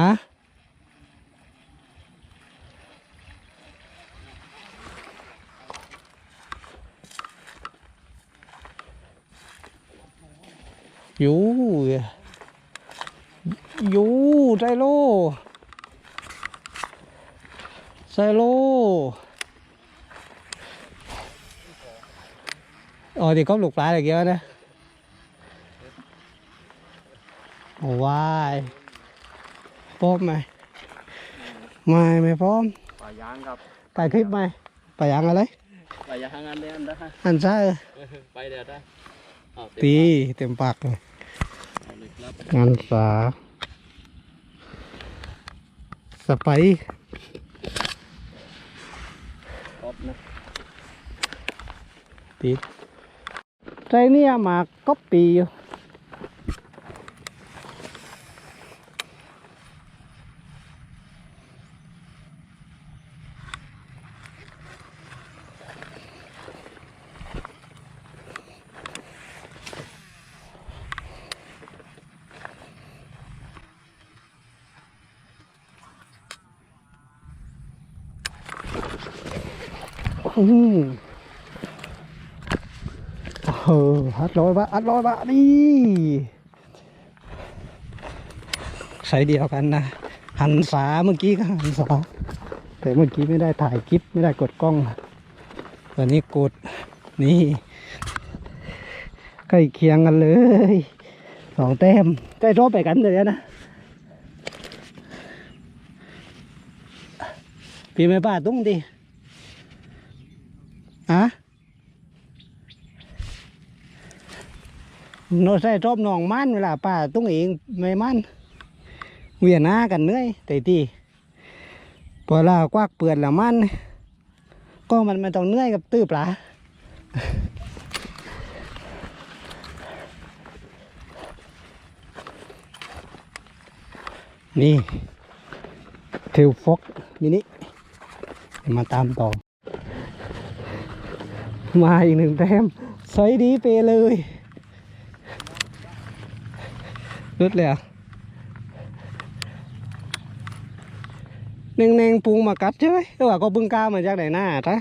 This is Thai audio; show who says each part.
Speaker 1: ฮะอยู่อยู่ใจโลใจโลอ๋อเดี๋ยวก็ลูกปลาอะไรเงี้ยนะ โอ้วาย พร้อมไหมไม่ไม่พร้อม
Speaker 2: ปลายางครับ
Speaker 1: ถ่ายคลิปไหมไปยังอะไร
Speaker 2: ปลายางอันเดียวอันได้
Speaker 1: อันซ่าเออ
Speaker 2: ไปเดี๋ยวได้อ้าวเต็ม
Speaker 1: ตีเต็มปากเลย
Speaker 2: เอาเลยครับ
Speaker 1: งานสาสไปซ์
Speaker 2: ครบนะ
Speaker 1: ติดใจเนี่ยมาก๊อปปี้อยู่ อืมเอออัดร้อยบาทอัดร้อยบาทนี่ใช้เดียวกันนะ หันษาเมื่อกี้ก็หันษาแต่เมื่อกี้ไม่ได้ถ่ายคลิปไม่ได้กดกล้องตอนนี้กดนี่ใกล้เคียงกันเลยสองแต้มใกล้รอบไปกันเลยนะพี่ไม่ป้าตุ้งดิ อะโนใส่ทบหนองมันเวลาป่าต้องเองไม่มันเวียนหน้ากันเนื่อยแต่ทีพอลากวักเปื่อนแล้วมัน ก็มันมันต้องเนื่อยกับตื้อปลานี่เทลฟอกมินิมาตามต่อ มาอีกหนึ่งแต้มใส่ดีเปเลยรุดเลยอะเน่งๆปูงมากัดใช่ไหมหรือว่าก็บึงกล้ามาจากไหนหน้าตะ